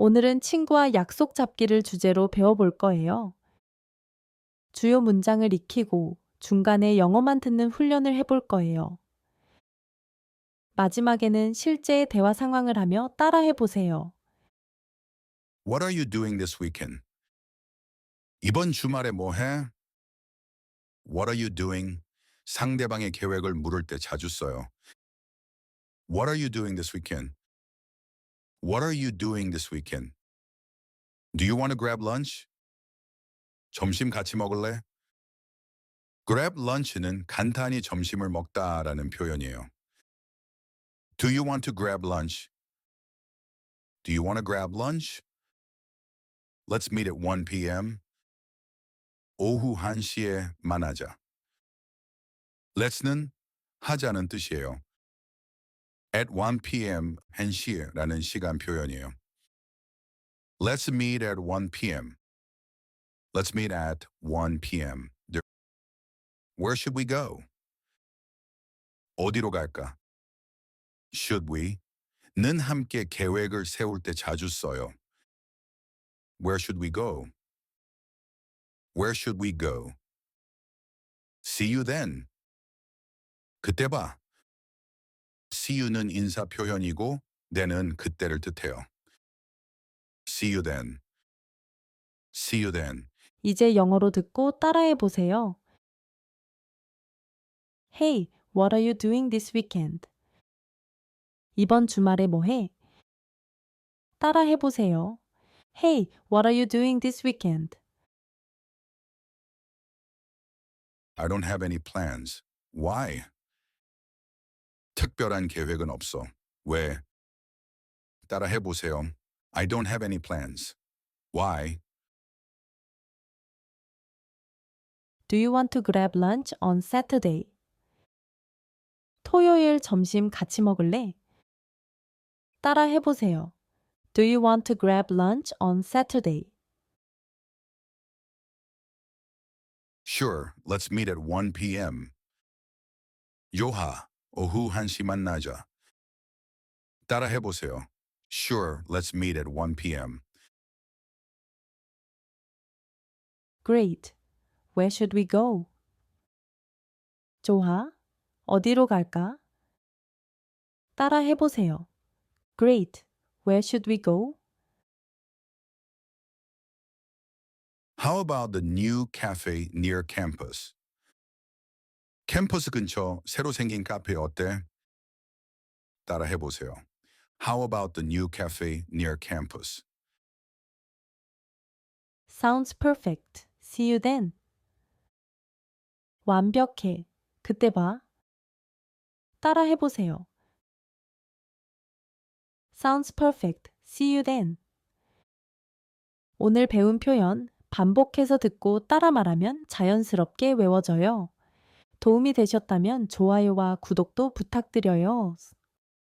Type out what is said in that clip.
오늘은 친구와 약속 잡기를 주제로 배워볼 거예요. 주요 문장을 익히고 중간에 영어만 듣는 훈련을 해볼 거예요. 마지막에는 실제의 대화 상황을 하며 따라해 보세요. What are you doing this weekend? 이번 주말에 뭐 해? What are you doing? 상대방의 계획을 물을 때 자주 써요. What are you doing this weekend? What are you doing this weekend? Do you want to grab lunch? 점심 같이 먹을래? grab lunch는 간단히 점심을 먹다라는 표현이에요. Do you want to grab lunch? Do you want to grab lunch? Let's meet at 1 p.m. 오후 1시에 만나자. Let's는 하자는 뜻이에요. At 1 p.m. 1시라는 시간 표현이에요. Let's meet at 1 p.m. Let's meet at 1 p.m. Where should we go? 어디로 갈까? Should we? 는 함께 계획을 세울 때 자주 써요. Where should we go? Where should we go? See you then. 그때 봐. See you는 인사 표현이고 then은 그때를 뜻해요. See you then. See you then. 이제 영어로 듣고 따라해 보세요. Hey, what are you doing this weekend? 이번 주말에 뭐 해? 따라해 보세요. Hey, what are you doing this weekend? I don't have any plans. Why? 특별한 계획은 없어. 왜? 따라 해보세요. I don't have any plans. Why? Do you want to grab lunch on Saturday? 토요일 점심 같이 먹을래? 따라 해보세요. Do you want to grab lunch on Saturday? Sure, let's meet at 1 p.m. 요하, 오후 1시 만나자. 따라 해보세요. Sure, let's meet at 1 p.m. Great. Where should we go? 좋아. 어디로 갈까? 따라 해보세요. Great. Where should we go? How about the new cafe near campus? 캠퍼스 근처 새로 생긴 카페 어때? 따라 해보세요. How about the new cafe near campus? Sounds perfect. See you then. 완벽해. 그때 봐. 따라 해보세요. Sounds perfect. See you then. 오늘 배운 표현 반복해서 듣고 따라 말하면 자연스럽게 외워져요. 도움이 되셨다면 좋아요와 구독도 부탁드려요.